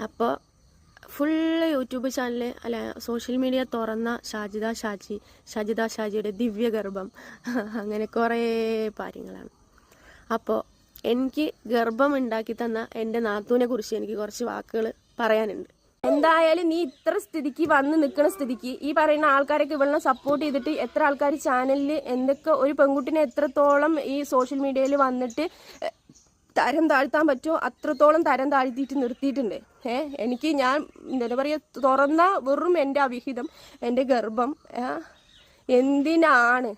അപ്പോൾ full YouTube channel അല്ല social media തുറന്ന ഷാജിദ ഷാജി ഷാജിദ ഷാജിയുടെ ദിവ്യഗർഭം. അങ്ങനെ കുറേ കാര്യങ്ങളാണ്. അപ്പോൾ എനിക്ക് ഗർഭം ഉണ്ടാക്കി തന്ന എന്റെ നാത്തൂനെ കുറിച്ച് എനിക്ക് കുറച്ച് വാക്കുകൾ പറയാനുണ്ട്. എന്തായാലും നീ ഇത്ര സ്ഥിതിക്ക് വന്ന് നിൽക്കുന്ന സ്ഥിതിക്ക് ഈ പറയുന്ന ആൾക്കാരൊക്കെ ഇവളെ സപ്പോർട്ട് ചെയ്തിട്ട് എത്ര ആൾക്കാർ ചാനലിൽ എന്തൊക്കെ ഒരു പെൺകുട്ടിനെ എത്രത്തോളം ഈ സോഷ്യൽ മീഡിയയിൽ വന്നിട്ട് തരം താഴ്ത്താൻ പറ്റുമോ അത്രത്തോളം തരം താഴ്ത്തിയിട്ട് നിർത്തിയിട്ടുണ്ട്. എനിക്ക് ഞാൻ എന്താ പറയുക തുറന്ന വെറും എന്റെ അവിഹിതം എന്റെ ഗർഭം എന്തിനാണ്?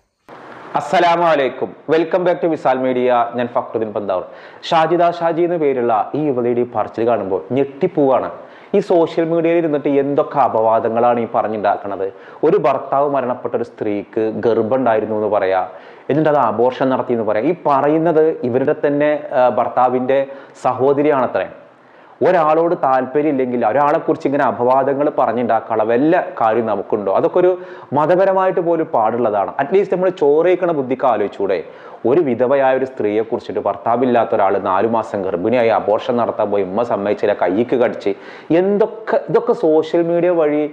അസ്സലാമു അലൈക്കും. Welcome back to Visal media. ഞാൻ ഫക്രുദ്ദീൻ പന്താവർ. ഷാജിദ ഷാജി എന്ന പേരുള്ള ഈ യുവതിയുടെ ഈ പറച്ചിൽ കാണുമ്പോൾ ഞെട്ടിപ്പോവാണ്. ഈ സോഷ്യൽ മീഡിയയിൽ ഇരുന്നിട്ട് എന്തൊക്കെ അപവാദങ്ങളാണ് ഈ പറഞ്ഞുണ്ടാക്കുന്നത് ഒരു ഭർത്താവ് മരണപ്പെട്ട ഒരു സ്ത്രീക്ക് ഗർഭം ഉണ്ടായിരുന്നു എന്ന് പറയാ. എന്നിട്ട് അത് ആഘോഷം നടത്തി എന്ന് പറയാം. ഈ പറയുന്നത് ഇവരുടെ തന്നെ ഭർത്താവിന്റെ സഹോദരിയാണത്രേ. ഒരാളോട് താല്പര്യമില്ലെങ്കിൽ ഒരാളെക്കുറിച്ച് ഇങ്ങനെ അപവാദങ്ങൾ പറഞ്ഞുണ്ടാക്കാനുള്ള വല്ല കാര്യം നമുക്കുണ്ടോ? അതൊക്കെ ഒരു മതപരമായിട്ട് പോലും പാടുള്ളതാണ്. അറ്റ്ലീസ്റ്റ് നമ്മൾ ചോറേക്കണ ബുദ്ധിക്ക് ആലോചിച്ചൂടെ. ഒരു വിധവയായ ഒരു സ്ത്രീയെ കുറിച്ചിട്ട് ഭർത്താവില്ലാത്ത ഒരാൾ നാലു മാസം ഗർഭിണിയായി അബോർഷൻ നടത്താൻ പോയി ഉമ്മ സമ്മതിച്ചില്ല കൈക്ക് കടിച്ച് എന്തൊക്കെ ഇതൊക്കെ സോഷ്യൽ മീഡിയ വഴി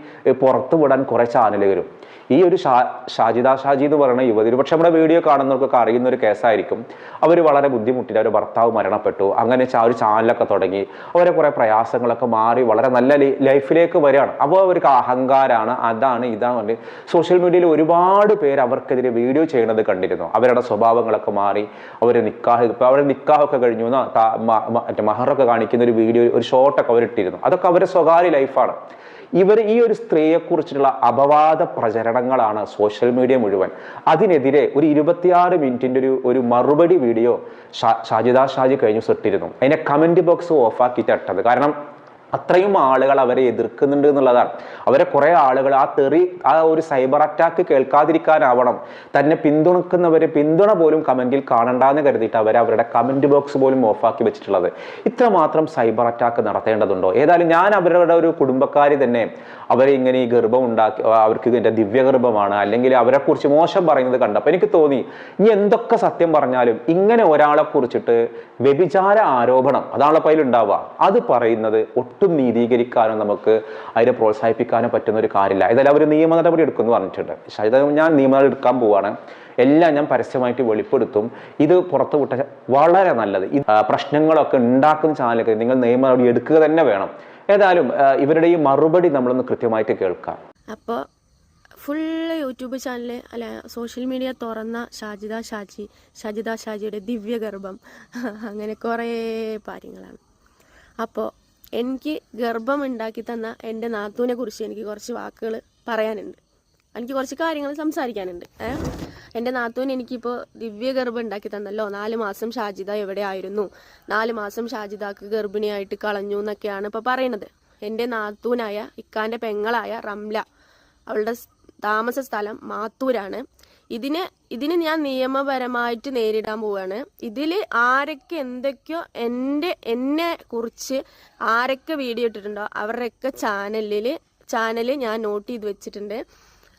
പുറത്തു വിടാൻ കുറെ വരും. ഈ ഒരു ഷാ ഷാജിദ ഷാജി എന്ന് പറയുന്ന യുവതി പക്ഷെ നമ്മുടെ വീഡിയോ കാണുന്നവർക്കൊക്കെ അറിയുന്ന ഒരു കേസായിരിക്കും അവർ വളരെ ബുദ്ധിമുട്ടില്ല ഒരു ഭർത്താവ് മരണപ്പെട്ടു അങ്ങനെ ആ ഒരു ചാനലൊക്കെ തുടങ്ങി. അവരെ കുറെ പ്രയാസങ്ങളൊക്കെ മാറി വളരെ നല്ല ലൈഫിലേക്ക് വരികയാണ്. അപ്പോൾ അവർക്ക് അഹങ്കാരമാണ് അതാണ് ഇതാണ് സോഷ്യൽ മീഡിയയിൽ ഒരുപാട് പേര് അവർക്കെതിരെ വീഡിയോ ചെയ്യുന്നത് കണ്ടിരുന്നു. അവരുടെ സ്വഭാവങ്ങളൊക്കെ മാറി. അവർ നിക്കാഹ് ഇപ്പോൾ അവരുടെ നിക്കാഹൊക്കെ കഴിഞ്ഞു. മറ്റേ മഹറൊക്കെ കാണിക്കുന്ന ഒരു വീഡിയോ ഒരു ഷോട്ടൊക്കെ അവരിട്ടിരുന്നു. അതൊക്കെ അവരുടെ സ്വകാര്യ ലൈഫാണ്. ഇവർ ഈ ഒരു സ്ത്രീയെക്കുറിച്ചുള്ള അപവാദ പ്രചരണങ്ങളാണ് സോഷ്യൽ മീഡിയ മുഴുവൻ. അതിനെതിരെ ഒരു ഇരുപത്തിയാറ് മിനിറ്റിന്റെ ഒരു ഒരു മറുപടി വീഡിയോ ഷാജിദ ഷാജി കഴിഞ്ഞു ഇട്ടിരുന്നു. അതിനെ കമന്റ് ബോക്സ് ഓഫാക്കിയിട്ട് ഇട്ടത്. കാരണം അത്രയും ആളുകൾ അവരെ എതിർക്കുന്നുണ്ട് എന്നുള്ളതാണ്. അവരെ കുറേ ആളുകൾ ആ തെറി ആ ഒരു സൈബർ അറ്റാക്ക് കേൾക്കാതിരിക്കാനാവണം. തന്നെ പിന്തുണക്കുന്നവരെ പിന്തുണ പോലും കമന്റിൽ കാണണ്ടെന്ന് കരുതിയിട്ട് അവർ അവരുടെ കമന്റ് ബോക്സ് പോലും ഓഫാക്കി വെച്ചിട്ടുള്ളത്. ഇത്രമാത്രം സൈബർ അറ്റാക്ക് നടത്തേണ്ടതുണ്ടോ? ഏതായാലും ഞാൻ അവരുടെ ഒരു കുടുംബക്കാരി തന്നെ അവരെ ഇങ്ങനെ ഈ ഗർഭം ഉണ്ടാക്കി അവർക്ക് എന്റെ ദിവ്യഗർഭമാണ് അല്ലെങ്കിൽ അവരെക്കുറിച്ച് മോശം പറയുന്നത് കണ്ടപ്പോൾ എനിക്ക് തോന്നി ഇനി എന്തൊക്കെ സത്യം പറഞ്ഞാലും ഇങ്ങനെ ഒരാളെ കുറിച്ചിട്ട് വ്യഭിചാര ആരോപണം അതാണ് അതിൽ ഉണ്ടാവുക. അത് പറയുന്നത് ഒട്ടും നീതീകരിക്കാനോ നമുക്ക് അതിനെ പ്രോത്സാഹിപ്പിക്കാനോ പറ്റുന്ന ഒരു കാര്യമില്ല. ഏതായാലും അവർ നിയമ നടപടി എടുക്കുമെന്ന് പറഞ്ഞിട്ടുണ്ട്. പക്ഷേ ഞാൻ നിയമ നടപടി എടുക്കാൻ പോവാണ്. എല്ലാം ഞാൻ പരസ്യമായിട്ട് വെളിപ്പെടുത്തും. ഇത് പുറത്തു വിട്ട വളരെ നല്ലത്. പ്രശ്നങ്ങളൊക്കെ ഉണ്ടാക്കുന്ന ചാനലൊക്കെ നിങ്ങൾ നിയമ നടപടി എടുക്കുക തന്നെ വേണം. ഏതായാലും ഇവരുടെ ഈ മറുപടി നമ്മളൊന്ന് കൃത്യമായിട്ട് കേൾക്കാം. അപ്പോൾ ഫുൾ യൂട്യൂബ് ചാനൽ അല്ല സോഷ്യൽ മീഡിയ തുറന്ന ഷാജിദ ഷാജി ഷാജിദ ഷാജിയുടെ ദിവ്യഗർഭം. അങ്ങനെ കുറേ കാര്യങ്ങളാണ്. അപ്പോൾ എനിക്ക് ഗർഭം ഉണ്ടാക്കി തന്ന എന്റെ നാത്തൂനെ കുറിച്ച് എനിക്ക് കുറച്ച് വാക്കുകൾ പറയാനുണ്ട്. എനിക്ക് കുറച്ച് കാര്യങ്ങൾ സംസാരിക്കാനുണ്ട്. ഏ? എന്റെ നാത്തൂൻ എനിക്കിപ്പോൾ ദിവ്യഗർഭം ഉണ്ടാക്കി തന്നല്ലോ. നാല് മാസം ഷാജിദ എവിടെ ആയിരുന്നു? നാല് മാസം ഷാജിദാക്ക് ഗർഭിണിയായിട്ട് കളഞ്ഞു എന്നൊക്കെയാണ് ഇപ്പോൾ പറയുന്നത് എന്റെ നാത്തൂനായ ഇക്കാന്റെ പെങ്ങളായ റംല. അവളുടെ താമസ സ്ഥലം മാത്തൂരാണ്. ഇതിന് ഇതിന് ഞാൻ നിയമപരമായിട്ട് നേരിടാൻ പോവാണ്. ഇതിൽ ആരൊക്കെ എന്തൊക്കെയോ എന്റെ എന്നെ കുറിച്ച് ആരൊക്കെ വീഡിയോ ഇട്ടിട്ടുണ്ടോ അവരുടെയൊക്കെ ചാനലിൽ ചാനൽ ഞാൻ നോട്ട് ചെയ്ത് വെച്ചിട്ടുണ്ട്.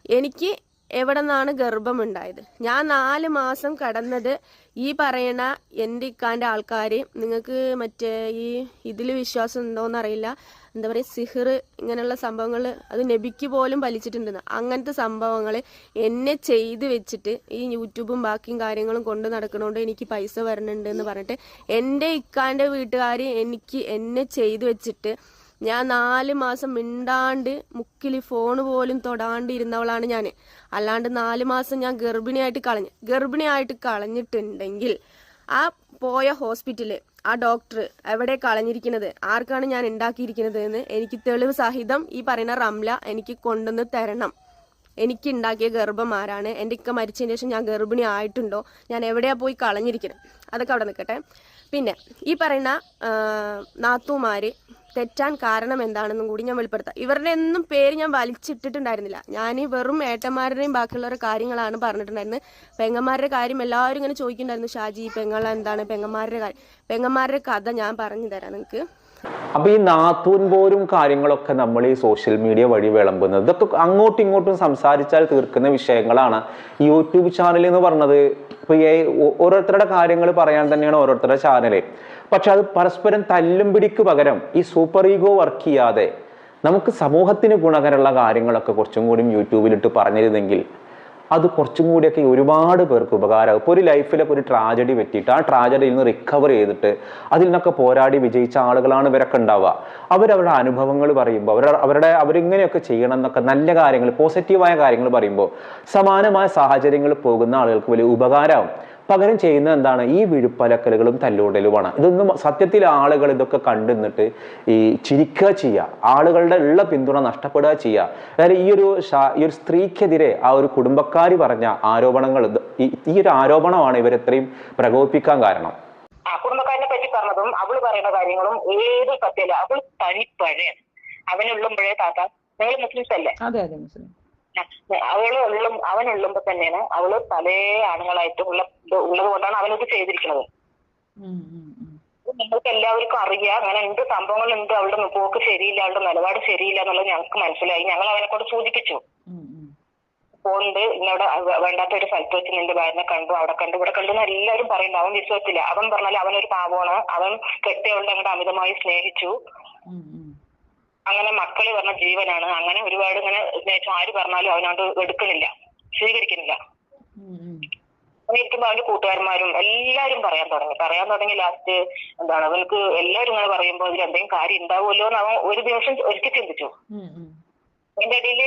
എനിക്ക് എവിടെ നിന്നാണ് ഗർഭമുണ്ടായത്? ഞാൻ നാല് മാസം കടന്നത് ഈ പറയണ എന്റെ ഇക്കാന്റെ ആൾക്കാർ നിങ്ങൾക്ക് മറ്റേ ഈ ഇതിൽ വിശ്വാസം ഉണ്ടോയെന്ന് അറിയില്ല എന്താ പറയുക സിഹിർ ഇങ്ങനെയുള്ള സംഭവങ്ങൾ അത് നബിക്ക് പോലും വലിച്ചിട്ടുണ്ടെന്ന് അങ്ങനത്തെ സംഭവങ്ങൾ എന്നെ ചെയ്ത് വെച്ചിട്ട് ഈ യൂട്യൂബും ബാക്കിയും കാര്യങ്ങളും കൊണ്ട് നടക്കണോണ്ട് എനിക്ക് പൈസ വരണുണ്ട് എന്ന് പറഞ്ഞിട്ട് എന്റെ ഇക്കാന്റെ വീട്ടുകാർ എനിക്ക് എന്നെ ചെയ്ത് വെച്ചിട്ട് ഞാൻ നാല് മാസം മിണ്ടാണ്ട് മുക്കിൽ ഫോൺ പോലും തൊടാണ്ട് ഇരുന്നവളാണ് ഞാൻ. അല്ലാണ്ട് നാല് മാസം ഞാൻ ഗർഭിണിയായിട്ട് കളഞ്ഞു ഗർഭിണിയായിട്ട് കളഞ്ഞിട്ടുണ്ടെങ്കിൽ ആ പോയ ഹോസ്പിറ്റൽ ആ ഡോക്ടർ എവിടെ കളഞ്ഞിരിക്കുന്നത് ആർക്കാണ് ഞാൻ ഉണ്ടാക്കിയിരിക്കുന്നത് എന്ന് എനിക്ക് തെളിവ് സഹിതം ഈ പറയുന്ന റംല എനിക്ക് കൊണ്ടുവന്ന് തരണം. എനിക്ക് ഉണ്ടാക്കിയ ഗർഭം ആരാണ്? എന്റെ ഇക്ക മരിച്ചതിന് ശേഷം ഞാൻ ഗർഭിണി ആയിട്ടുണ്ടോ? ഞാൻ എവിടെയാ പോയി കളഞ്ഞിരിക്കുന്നത് അതൊക്കെ അവിടെ നിൽക്കട്ടെ പിന്നെ ഈ പറയുന്ന നാത്തൂമാര് തെറ്റാൻ കാരണം എന്താണെന്നും കൂടി ഞാൻ വെളിപ്പെടുത്താം. ഇവരുടെ ഒന്നും പേര് ഞാൻ വലിച്ചിട്ടിട്ടുണ്ടായിരുന്നില്ല. ഞാൻ ഈ വെറും ഏട്ടന്മാരുടെയും ബാക്കിയുള്ളവരുടെ കാര്യങ്ങളാണ് പറഞ്ഞിട്ടുണ്ടായിരുന്നത്. പെങ്ങന്മാരുടെ കാര്യം എല്ലാവരും ഇങ്ങനെ ചോദിക്കുന്നുണ്ടായിരുന്നു. ഷാജി പെങ്ങള എന്താണ്? പെങ്ങന്മാരുടെ കാര്യം. പെങ്ങന്മാരുടെ കഥ ഞാൻ പറഞ്ഞു തരാം നിങ്ങൾക്ക് അപ്പൊ ഈ നാത്തൂൻ പോരും കാര്യങ്ങളൊക്കെ നമ്മൾ ഈ സോഷ്യൽ മീഡിയ വഴി വിളമ്പുന്നത് ഇതൊക്കെ അങ്ങോട്ടും ഇങ്ങോട്ടും സംസാരിച്ചാൽ തീർക്കുന്ന വിഷയങ്ങളാണ്. യൂട്യൂബ് ചാനൽ എന്ന് പറഞ്ഞത് ഇപ്പൊ ഓരോരുത്തരുടെ കാര്യങ്ങൾ പറയാൻ തന്നെയാണ് ഓരോരുത്തരുടെ ചാനൽ പക്ഷെ അത് പരസ്പരം തല്ലും പിടിക്ക് പകരം ഈ സൂപ്പർ ഈഗോ വർക്ക് ചെയ്യാതെ നമുക്ക് സമൂഹത്തിന് ഗുണകരമുള്ള കാര്യങ്ങളൊക്കെ കുറച്ചും കൂടി യൂട്യൂബിലിട്ട് പറഞ്ഞിരുന്നെങ്കിൽ അത് കുറച്ചും കൂടിയൊക്കെ ഒരുപാട് പേർക്ക് ഉപകാരമാകും ഇപ്പോൾ ഒരു ലൈഫിലൊക്കെ ഒരു ട്രാജഡി പറ്റിയിട്ട് ആ ട്രാജഡിയിൽ നിന്ന് റിക്കവർ ചെയ്തിട്ട് അതിൽ നിന്നൊക്കെ പോരാടി വിജയിച്ച ആളുകളാണ് ഇവരൊക്കെ ഉണ്ടാവുക. അവരവരുടെ അനുഭവങ്ങൾ പറയുമ്പോൾ അവർ അവരുടെ അവരിങ്ങനെയൊക്കെ ചെയ്യണം എന്നൊക്കെ നല്ല കാര്യങ്ങൾ പോസിറ്റീവായ കാര്യങ്ങൾ പറയുമ്പോൾ സമാനമായ സാഹചര്യങ്ങളിൽ പോകുന്ന ആളുകൾക്ക് വലിയ ഉപകാരമാവും. പകരം ചെയ്യുന്നത് എന്താണ്? ഈ വിഴുപ്പലക്കലുകളും തല്ലുകൊണ്ടലുമാണ്. ഇതൊന്നും സത്യത്തിൽ ആളുകൾ ഇതൊക്കെ കണ്ടുനിന്നിട്ട് ഈ ചിരിക്കുക ചെയ്യുക ആളുകളുടെ ഉള്ള പിന്തുണ നഷ്ടപ്പെടുക ചെയ്യുക അതായത് ഈ ഒരു ഈ ഒരു സ്ത്രീക്കെതിരെ ആ ഒരു കുടുംബക്കാരി പറഞ്ഞ ആരോപണങ്ങൾ ഈ- ഒരു ആരോപണമാണ് ഇവരെത്രയും പ്രകോപിപ്പിക്കാൻ കാരണം. ആ കുടുംബക്കാരനെ പറ്റി പറഞ്ഞതും അവൾ പറയുന്ന കാര്യങ്ങളും ഏത് സത്യല്ല അവൾ തനിപ്പഴയാണ് അവനുള്ളുമ്പോഴേ താത്ത നിങ്ങൾ മുസ്ലിംസ് അല്ലേ? അതെ അതെ മുസ്ലിം. അവൾ ഉള്ളും അവൻ ഉള്ളുമ്പോ തന്നെയാണ് അവൾ പല ആണുങ്ങളായിട്ട് ഉള്ള ഉള്ളത് കൊണ്ടാണ് അവനത് ചെയ്തിരിക്കുന്നത്. നിങ്ങൾക്ക് എല്ലാവർക്കും അറിയാം. അങ്ങനെ എന്ത് സംഭവങ്ങളുണ്ട് അവളുടെ പോക്ക് ശരിയില്ല അവളുടെ നിലപാട് ശരിയില്ല എന്നുള്ളത് ഞങ്ങൾക്ക് മനസ്സിലായി. ഞങ്ങൾ അവനെ കൊണ്ട് സൂചിപ്പിച്ചു. പോണ്ട് ഇന്നവിടെ വേണ്ടാത്ത ഒരു സ്ഥലത്ത് വെച്ച് നിന്റെ ഭാര്യനെ കണ്ടു അവിടെ കണ്ടു ഇവിടെ കണ്ടു എന്ന് എല്ലാവരും പറയുന്നുണ്ട് അവൻ വിശ്വസിച്ചില്ല. അവൻ പറഞ്ഞാൽ അവനൊരു പാവമാണ്. അവൻ കെട്ടിയവളുടെ അങ്ങോട്ട് അമിതമായി സ്നേഹിച്ചു. അങ്ങനെ മക്കൾ പറഞ്ഞ ജീവനാണ്. അങ്ങനെ ഒരുപാട് ഇങ്ങനെ ആര് പറഞ്ഞാലും അവനോട് എടുക്കണില്ല സ്വീകരിക്കുന്നില്ല. ഇരിക്കുമ്പോ അവന്റെ കൂട്ടുകാരന്മാരും എല്ലാരും പറയാൻ തുടങ്ങി. പറയാൻ തുടങ്ങി ലാസ്റ്റ് എന്താണ് അവനക്ക് എല്ലാരും ഇങ്ങനെ പറയുമ്പോ അതിൽ എന്തെങ്കിലും കാര്യം ഉണ്ടാവുമല്ലോ എന്ന് അവൻ ഒരു ദിവസം ഒരിക്കൽ ചിന്തിച്ചു. അതിന്റെ ഇടയിൽ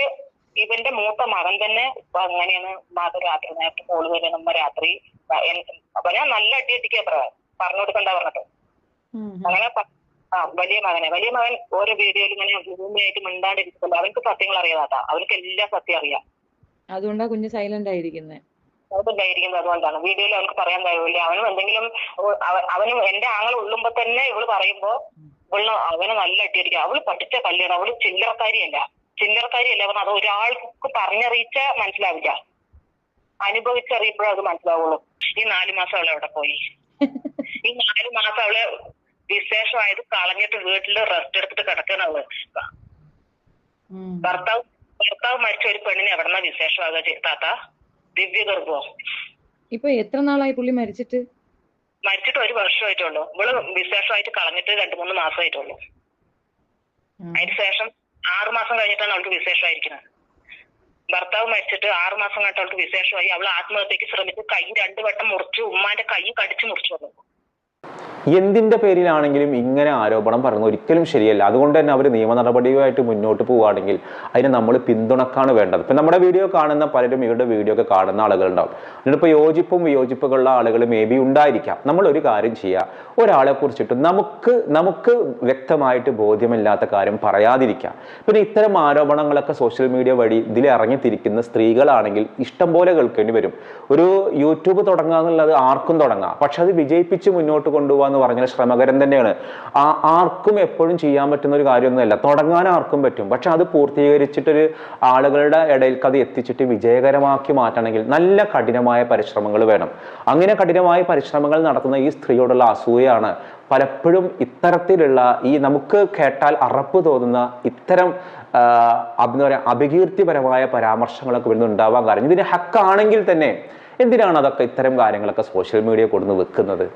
ഇവന്റെ മൂത്ത മകൻ തന്നെ അങ്ങനെയാണ് മാത രാത്രി നേരത്തെ കോൾ വരുന്ന നമ്മ രാത്രി ഞാൻ നല്ല അടി അടിക്കാ പറഞ്ഞു കൊടുക്കണ്ട പറഞ്ഞിട്ട്. അങ്ങനെ ആ വലിയ മകനെ. വലിയ മകൻ ഓരോ വീഡിയോയിൽ ഇങ്ങനെ ഭൂമിയായിട്ട് മിണ്ടാണ്ടിരിക്കുമ്പോൾ അവനക്ക് സത്യങ്ങൾ അറിയാതാ. അവനക്ക് എല്ലാ സത്യം അറിയാം. അതുകൊണ്ടാ കുഞ്ഞ് സൈലന്റ് ആയിരിക്കുന്നത് ായിരിക്കുന്നത് അതുകൊണ്ടാണ്. വീഡിയോയിൽ അവൾക്ക് പറയാൻ കഴിയില്ല അവനും എന്തെങ്കിലും അവനും എന്റെ ആങ്ങൾ ഉള്ളുമ്പോ തന്നെ ഇവൾ പറയുമ്പോ ഇവൾ അവനെ നല്ല അടിയടിക്കുക അവൾ പഠിച്ച കല്യാണം. അവൾ ചില്ലറക്കാരിയല്ല. ചില്ലറക്കാരിയല്ല പറഞ്ഞ അത് ഒരാൾക്ക് പറഞ്ഞറിയിച്ച മനസ്സിലാവില്ല. അനുഭവിച്ചറിയുമ്പോഴേ അത് മനസ്സിലാവുള്ളൂ. ഈ നാലു മാസം അവളെ അവിടെ പോയി? ഈ നാലു മാസം അവൾ വിശേഷമായത് കളഞ്ഞിട്ട് വീട്ടിൽ റെസ്റ്റ് എടുത്തിട്ട് കിടക്കണം ഭർത്താവ് ഭർത്താവ് മരിച്ച ഒരു പെണ്ണിനെ എവിടെന്നാ വിശേഷമാകുക താത്ത? ദിവ്യഗർഭോ. ഇപ്പൊ എത്ര നാളായി പുള്ളി മരിച്ചിട്ട്? മരിച്ചിട്ട് ഒരു വർഷമായിട്ടുള്ളൂ. ഇവൾ വിശേഷമായിട്ട് കളഞ്ഞിട്ട് രണ്ടു മൂന്ന് മാസമായിട്ടുള്ളൂ. അതിന് ശേഷം ആറു മാസം കഴിഞ്ഞിട്ടാണ് അവൾക്ക് വിശേഷമായിരിക്കുന്നത്. ഭർത്താവ് മരിച്ചിട്ട് ആറു മാസം കഴിഞ്ഞിട്ട് അവൾക്ക് വിശേഷമായി. അവൾ ആത്മഹത്യക്ക് ശ്രമിച്ചു കൈ രണ്ടു വട്ടം മുറിച്ചു ഉമ്മാന്റെ കൈ കടിച്ചു മുറിച്ചു വന്നു. എന്തിന്റെ പേരിലാണെങ്കിലും ഇങ്ങനെ ആരോപണം പറയുന്നത് ഒരിക്കലും ശരിയല്ല. അതുകൊണ്ട് തന്നെ അവർ നിയമ നടപടിയുമായിട്ട് മുന്നോട്ട് പോവുകയാണെങ്കിൽ അതിനെ നമ്മൾ പിന്തുണക്കാണ് വേണ്ടത്. ഇപ്പം നമ്മുടെ വീഡിയോ കാണുന്ന പലരും ഇവരുടെ വീഡിയോ ഒക്കെ കാണുന്ന ആളുകളുണ്ടാവും. അതിനിപ്പോൾ യോജിപ്പും വിയോജിപ്പുകളുള്ള ആളുകൾ മേ ബി ഉണ്ടായിരിക്കാം. നമ്മൾ ഒരു കാര്യം ചെയ്യുക ഒരാളെ കുറിച്ചിട്ട് നമുക്ക് നമുക്ക് വ്യക്തമായിട്ട് ബോധ്യമില്ലാത്ത കാര്യം പറയാതിരിക്കാം. പിന്നെ ഇത്തരം ആരോപണങ്ങളൊക്കെ സോഷ്യൽ മീഡിയ വഴി ഇതിൽ ഇറങ്ങിത്തിരിക്കുന്ന സ്ത്രീകളാണെങ്കിൽ ഇഷ്ടം പോലെ കേൾക്കേണ്ടി വരും. ഒരു യൂട്യൂബ് തുടങ്ങുക എന്നുള്ളത് ആർക്കും തുടങ്ങാം. പക്ഷെ അത് വിജയിപ്പിച്ച് മുന്നോട്ട് കൊണ്ടുപോകുക എന്ന് പറഞ്ഞാൽ ശ്രമകരം തന്നെയാണ്. ആ ആർക്കും എപ്പോഴും ചെയ്യാൻ പറ്റുന്ന ഒരു കാര്യമൊന്നുമല്ല. തുടങ്ങാൻ ആർക്കും പറ്റും. പക്ഷെ അത് പൂർത്തീകരിച്ചിട്ടൊരു ആളുകളുടെ ഇടയിലേക്ക് അത് എത്തിച്ചിട്ട് വിജയകരമാക്കി മാറ്റണമെങ്കിൽ നല്ല കഠിനമായ പരിശ്രമങ്ങൾ വേണം. അങ്ങനെ കഠിനമായ പരിശ്രമങ്ങൾ നടത്തുന്ന ഈ സ്ത്രീയോടുള്ള അസൂയാണ് പലപ്പോഴും ഇത്തരത്തിലുള്ള ഈ നമുക്ക് കേട്ടാൽ അറപ്പ് തോന്നുന്ന ഇത്തരം എന്താ പറയുക അപകീർത്തിപരമായ പരാമർശങ്ങളൊക്കെ വരുന്ന ഉണ്ടാവാൻ കാരണം. ഇതിന് ഹക്കാണെങ്കിൽ തന്നെ എന്തിനാണ് അതൊക്കെ ഇത്തരം കാര്യങ്ങളൊക്കെ സോഷ്യൽ മീഡിയ കൊടുന്ന് വെക്കുന്നത്?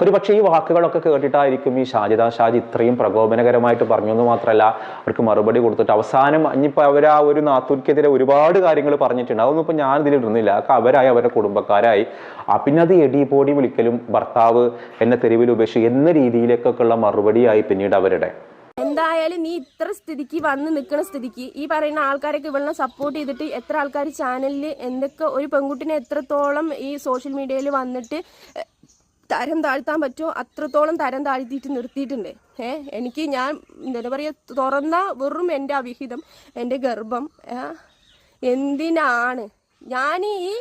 ഒരു പക്ഷേ ഈ വാക്കുകളൊക്കെ കേട്ടിട്ടായിരിക്കും ഈ ഷാജിദ ഷാജി ഇത്രയും പ്രകോപനകരമായിട്ട് പറഞ്ഞു എന്ന് മാത്രമല്ല അവർക്ക് മറുപടി കൊടുത്തിട്ട് അവസാനം ഇനിയിപ്പോൾ അവർ ആ ഒരു നാത്തൂർക്കെതിരെ ഒരുപാട് കാര്യങ്ങൾ പറഞ്ഞിട്ടുണ്ട്. അതൊന്നും ഇപ്പോൾ ഞാൻ ഇതിൽ ഇടുന്നില്ല. അവരായി അവരുടെ കുടുംബക്കാരായി. പിന്നെ അത് എടിപോടി വിളിക്കലും ഭർത്താവ് എന്നെ തെരുവിൽ ഉപേക്ഷിച്ചു എന്ന രീതിയിലേക്കൊക്കെയുള്ള മറുപടിയായി പിന്നീട് അവരുടെ. എന്തായാലും നീ ഇത്ര സ്ഥിതിക്ക് വന്ന് നിൽക്കുന്ന സ്ഥിതിക്ക് ഈ പറയുന്ന ആൾക്കാരൊക്കെ ഇവളെ സപ്പോർട്ട് ചെയ്തിട്ട് എത്ര ആൾക്കാർ ചാനലിൽ എന്തൊക്കെ ഒരു പെൺകുട്ടിനെ എത്രത്തോളം ഈ സോഷ്യൽ മീഡിയയിൽ വന്നിട്ട് തരം താഴ്ത്താൻ പറ്റുമോ? അത്രത്തോളം തരം താഴ്ത്തിയിട്ട് നിർത്തിയിട്ടുണ്ട്. ഏ എനിക്ക് ഞാൻ എന്താ പറയുക തുറന്ന വെറും എന്റെ അവിഹിതം എന്റെ ഗർഭം എന്തിനാണ്? ഞാൻ ഈ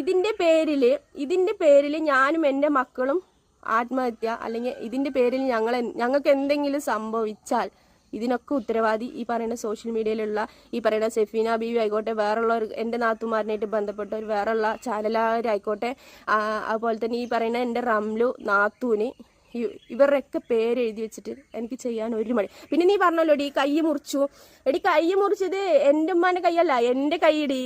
ഇതിന്റെ പേരിൽ ഇതിന്റെ പേരിൽ ഞാനും എന്റെ മക്കളും ആത്മഹത്യ അല്ലെങ്കിൽ ഇതിന്റെ പേരിൽ ഞങ്ങൾ ഞങ്ങൾക്ക് എന്തെങ്കിലും സംഭവിച്ചാൽ ഇതിനൊക്കെ ഉത്തരവാദി ഈ പറയുന്ന സോഷ്യൽ മീഡിയയിലുള്ള ഈ പറയുന്ന സെഫീന ബീവി ആയിക്കോട്ടെ വേറുള്ള എന്റെ നാത്തുമാരനായിട്ട് ബന്ധപ്പെട്ട ഒരു വേറുള്ള ചാനലുകാരായിക്കോട്ടെ അതുപോലെ തന്നെ ഈ പറയുന്ന എന്റെ റംലു നാത്തൂന് ഇവരുടെയൊക്കെ പേര് എഴുതി വെച്ചിട്ട് എനിക്ക് ചെയ്യാൻ ഒരു മടി. പിന്നെ നീ പറഞ്ഞല്ലോ ഡി കൈ മുറിച്ചു. എടി കൈ മുറിച്ചത് എന്റെ ഉമ്മാന്റെ കൈയല്ല എന്റെ കൈയടി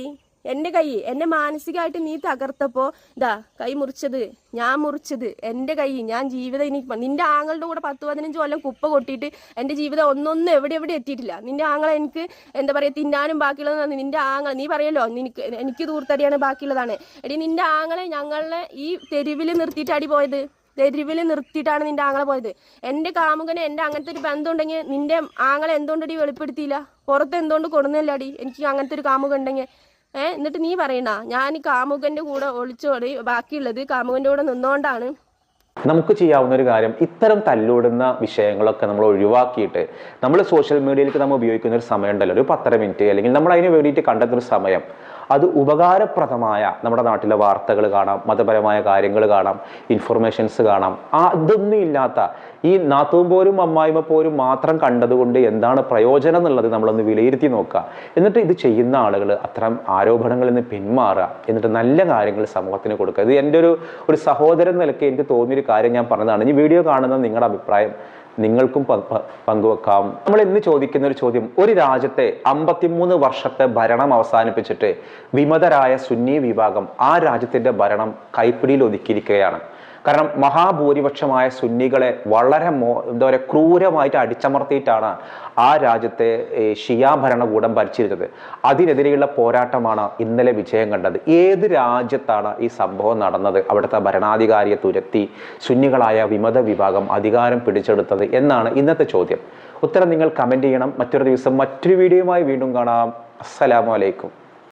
എന്റെ കൈ എന്നെ മാനസികമായിട്ട് നീ തകർത്തപ്പോ ഇതാ കൈ മുറിച്ചത് ഞാൻ മുറിച്ചത് എന്റെ കൈ ഞാൻ ജീവിതം ഇനി നിന്റെ ആങ്ങളുടെ കൂടെ പത്ത് പതിനഞ്ച് കൊല്ലം കുപ്പ കൊട്ടിയിട്ട് എന്റെ ജീവിതം ഒന്നൊന്നും എവിടെ എവിടെ എത്തിയിട്ടില്ല. നിന്റെ ആങ്ങളെ എനിക്ക് എന്താ പറയാ തിന്നാനും ബാക്കിയുള്ളത് നിന്റെ ആങ്ങളെ നീ പറയല്ലോ നിനക്ക് എനിക്ക് തൂർത്തടിയാണ് ബാക്കിയുള്ളതാണ്. എടി നിന്റെ ആങ്ങളെ ഞങ്ങളെ ഈ തെരുവിൽ നിർത്തിയിട്ട് അടി പോയത്? തെരുവിൽ നിർത്തിയിട്ടാണ് നിന്റെ ആങ്ങളെ പോയത്. എന്റെ കാമുകന് എന്റെ അങ്ങനത്തെ ഒരു ബന്ധം ഉണ്ടെങ്കിൽ നിന്റെ ആങ്ങളെ എന്തുകൊണ്ടടി വെളിപ്പെടുത്തിയില്ല? പുറത്ത് എന്തുകൊണ്ട് കൊടുന്നില്ലടി എനിക്ക് അങ്ങനത്തെ ഒരു കാമുക ഉണ്ടെങ്കിൽ. ഏഹ് എന്നിട്ട് നീ പറയണ? ഞാൻ കാമുകന്റെ കൂടെ ഒളിച്ചോടി ബാക്കിയുള്ളത് കാമുകന്റെ കൂടെ നിന്നോണ്ടാണ്. നമുക്ക് ചെയ്യാവുന്ന ഒരു കാര്യം ഇത്തരം തല്ലൂടുന്ന വിഷയങ്ങളൊക്കെ നമ്മൾ ഒഴിവാക്കിയിട്ട് നമ്മൾ സോഷ്യൽ മീഡിയയിലേക്ക് നമ്മൾ ഉപയോഗിക്കുന്ന ഒരു സമയം ഉണ്ടല്ലോ ഒരു പത്തര മിനിറ്റ് അല്ലെങ്കിൽ നമ്മൾ അതിന് വേണ്ടിയിട്ട് കണ്ടെത്തുന്ന ഒരു സമയം. അത് ഉപകാരപ്രദമായ നമ്മുടെ നാട്ടിലെ വാർത്തകൾ കാണാം മതപരമായ കാര്യങ്ങൾ കാണാം ഇൻഫർമേഷൻസ് കാണാം. ആ ഇതൊന്നും ഇല്ലാത്ത ഈ നാത്തൂൻ പോരും അമ്മായിമ പോരും മാത്രം കണ്ടതുകൊണ്ട് എന്താണ് പ്രയോജനം എന്നുള്ളത് നമ്മളൊന്ന് വിലയിരുത്തി നോക്കുക. എന്നിട്ട് ഇത് ചെയ്യുന്ന ആളുകൾ അത്തരം ആരോപണങ്ങളിൽ നിന്ന് പിന്മാറുക. എന്നിട്ട് നല്ല കാര്യങ്ങൾ സമൂഹത്തിന് കൊടുക്കുക. ഇത് എന്റെ ഒരു ഒരു സഹോദരൻ നിലയ്ക്ക് എനിക്ക് തോന്നിയൊരു കാര്യം ഞാൻ പറഞ്ഞതാണ്. ഈ വീഡിയോ കാണുന്ന നിങ്ങളുടെ അഭിപ്രായം നിങ്ങൾക്കും പങ്കുവെക്കാം. നമ്മൾ ഇന്ന് ചോദിക്കുന്ന ഒരു ചോദ്യം ഒരു രാജ്യത്തെ അമ്പത്തിമൂന്ന് വർഷത്തെ ഭരണം അവസാനിപ്പിച്ചിട്ട് വിമതരായ സുന്നി വിഭാഗം ആ രാജ്യത്തിന്റെ ഭരണം കൈപ്പിടിയിൽ ഒതുക്കിയിരിക്കുകയാണ്. കാരണം മഹാഭൂരിപക്ഷമായ സുന്നികളെ വളരെ മോ എന്താ പറയുക ക്രൂരമായിട്ട് അടിച്ചമർത്തിയിട്ടാണ് ആ രാജ്യത്തെ ഷിയാ ഭരണകൂടം ഭരിച്ചിരുന്നത്. അതിനെതിരെയുള്ള പോരാട്ടമാണ് ഇന്നലെ വിജയം കണ്ടത്. ഏത് രാജ്യത്താണ് ഈ സംഭവം നടന്നത്? അവിടുത്തെ ഭരണാധികാരിയെ തുരത്തി സുന്നികളായ വിമത വിഭാഗം അധികാരം പിടിച്ചെടുത്തത് എന്നാണ് ഇന്നത്തെ ചോദ്യം. ഉത്തരം നിങ്ങൾ കമന്റ് ചെയ്യണം. മറ്റൊരു ദിവസം മറ്റൊരു വീഡിയോയുമായി വീണ്ടും കാണാം. അസ്സലാമു അലൈക്കും.